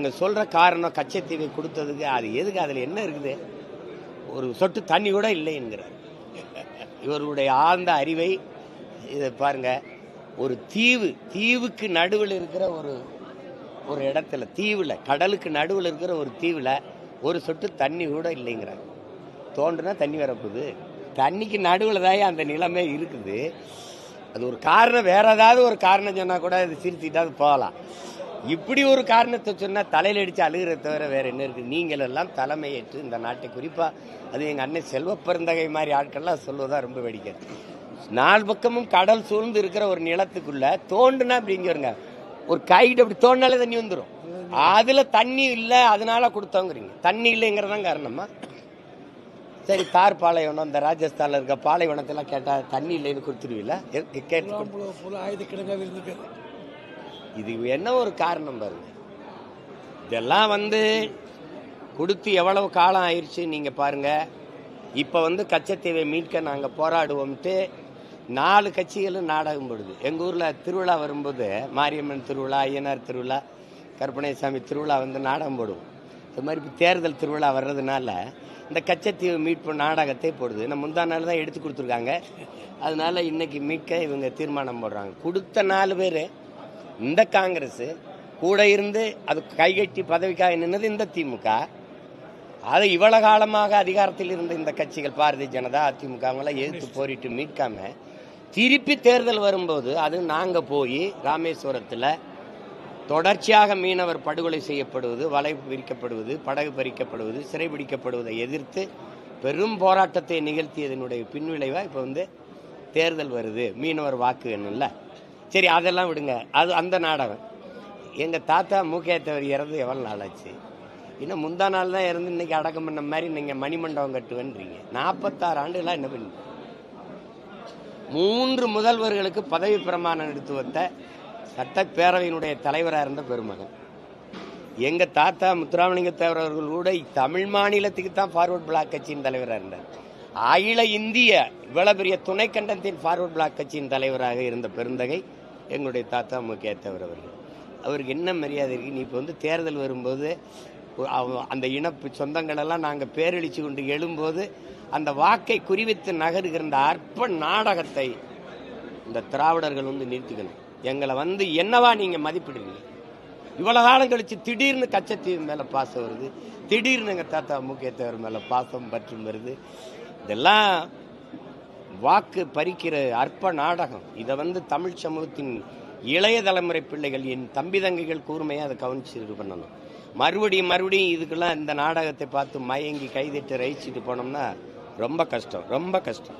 அவங்க சொல்ற காரணம் கச்சத்தீவை கொடுத்ததுக்கு அது எதுக்கு? அதில் என்ன இருக்குது? ஒரு சொட்டு தண்ணி கூட இல்லை என்கிறார். இவருடைய ஆழ்ந்த அறிவை இதை பாருங்க ஒரு தீவு தீவுக்கு நடுவில் இருக்கிற ஒரு ஒரு இடத்துல தீவில் கடலுக்கு நடுவில் இருக்கிற ஒரு தீவில் ஒரு சொட்டு தண்ணி கூட இல்லைங்கிறாங்க தோன்றுனா தண்ணி வரப்போகுது. தண்ணிக்கு நடுவில் தான் அந்த நிலமே இருக்குது. அது ஒரு காரணம் வேற ஏதாவது ஒரு காரணம் சொன்னால் கூட அது சிரிச்சுட்டாவது போகலாம். இப்படி ஒரு காரணத்தை சொன்னால் தலையில் அடித்து அழுகிறத தவிர வேறு என்ன இருக்குது நீங்கள் எல்லாம் தலைமையேற்று இந்த நாட்டை குறிப்பாக அது எங்கள் அண்ணன் செல்வ பெருந்தகை மாதிரி ஆட்கள்லாம் சொல்வதா ரொம்ப வேடிக்கை. நாலு பக்கமும் கடல் சூழ்ந்து இருக்கிற ஒரு நிலத்துக்குள்ளே தோண்டுனா அப்படிங்கிறங்க ஒரு கைட்டு அப்படி தோண்டினாலே தண்ணி வந்துடும் அதில் தண்ணி இல்லை அதனால கொடுத்தோங்கிறீங்க. தண்ணி இல்லைங்கிறதான் காரணமா? சரி தார் பாலைவனம் இந்த ராஜஸ்தானில் இருக்க பாலைவனத்தெல்லாம் கேட்டால் தண்ணி இல்லைன்னு கொடுத்துருவீங்களா கேட்டு இது என்ன ஒரு காரணம் பாருங்க. இதெல்லாம் வந்து கொடுத்து எவ்வளவு காலம் ஆயிடுச்சு நீங்க பாருங்க. இப்ப வந்து கச்சத்தீவை மீட்க நாங்க போராடுவோம்ட்டு நாலு கட்சிகளும் நாடகம் போடுது. எங்க ஊர்ல திருவிழா வரும்போது மாரியம்மன் திருவிழா ஐயனார் திருவிழா கற்பனைசாமி திருவிழா வந்து நாடகம் போடுவோம். இது மாதிரி இப்போ தேர்தல் திருவிழா வர்றதுனால இந்த கச்சத்தீவு மீட்பு நாடகத்தை போடுது. நம்ம முந்தா நாள் தான் எடுத்து கொடுத்துருக்காங்க. அதனால இன்னைக்கு மீட்க இவங்க தீர்மானம் போடுறாங்க. கொடுத்த நாலு பேர் இந்த காங்கிரஸ் கூட இருந்து அது கைகட்டி பதவிக்காக நின்னது இந்த திமுக. அது இவ்வளவு காலமாக அதிகாரத்தில் இருந்த இந்த கட்சிகள் பாரதிய ஜனதா அதிமுக அவங்களாம் எதிர்த்து போரிட்டு மீட்காம திருப்பி தேர்தல் வரும்போது அது நாங்க போய் ராமேஸ்வரத்தில் தொடர்ச்சியாக மீனவர் படுகொலை செய்யப்படுவது வலை விரிக்கப்படுவது படகு பறிக்கப்படுவது சிறைபிடிக்கப்படுவதை எதிர்த்து பெரும் போராட்டத்தை நிகழ்த்தியதனுடைய பின்விளைவா இப்போ வந்து தேர்தல் வருது. மீனவர் வாக்கு என்ன சரி அதெல்லாம் விடுங்க. அது அந்த நாடகம். எங்கள் தாத்தா மூக்கேத்தவர் இறந்து எவ்வளோ நாள் ஆச்சு இன்னும் முந்தா நாள் தான் இறந்து இன்னைக்கு அடக்கம் பண்ண மாதிரி நீங்கள் மணிமண்டபம் கட்டுவேன்றீங்க. நாற்பத்தாறு ஆண்டுகளாக என்ன பண்ணி மூன்று முதல்வர்களுக்கு பதவி பிரமாணம் எடுத்து வந்த சட்டப்பேரவையினுடைய தலைவராக இருந்த பெருமகன். எங்கள் தாத்தா முத்துராமலிங்க தேவர் அவர்கள் கூட தமிழ் மாநிலத்துக்கு தான் ஃபார்வர்ட் பிளாக் கட்சியின் தலைவராக இருந்தார். அகில இந்திய இவ்வளவு பெரிய துணை கண்டத்தின் ஃபார்வர்ட் பிளாக் கட்சியின் தலைவராக இருந்த பெருந்தகை எங்களுடைய தாத்தா முக்கிய தேவர் அவர்கள். அவருக்கு என்ன மரியாதை இருக்கு? நீ இப்போ வந்து தேர்தல் வரும்போது அவ- அந்த இனப்பு சொந்தங்களெல்லாம் நாங்கள் பேரழிச்சு கொண்டு எழும்போது அந்த வாக்கை குறிவித்து நகருகிற இந்த அற்ப நாடகத்தை இந்த திராவிடர்கள் வந்து நிறுத்திக்கணும். எங்களை வந்து என்னவா நீங்கள் மதிப்பிடுவீங்க இவ்வளோ காலம் கழித்து திடீர்னு கச்சத்தீவு மேலே பாசம் வருது. திடீர்னு எங்கள் தாத்தா முக்கியத்தவர் மேலே பாசம் பற்றும் வருது. இதெல்லாம் வாக்கு பறிக்கிற அற்ப நாடகம். இதை வந்து தமிழ் சமூகத்தின் இளைய தலைமுறை பிள்ளைகள் என் தம்பி தங்கைகள் கூர்மையாக அதை கவனிச்சு இது பண்ணணும். மறுபடியும் மறுபடியும் இதுக்கெல்லாம் இந்த நாடகத்தை பார்த்து மயங்கி கைதிட்டு ரயிச்சிட்டு போனோம்னா ரொம்ப கஷ்டம் ரொம்ப கஷ்டம்.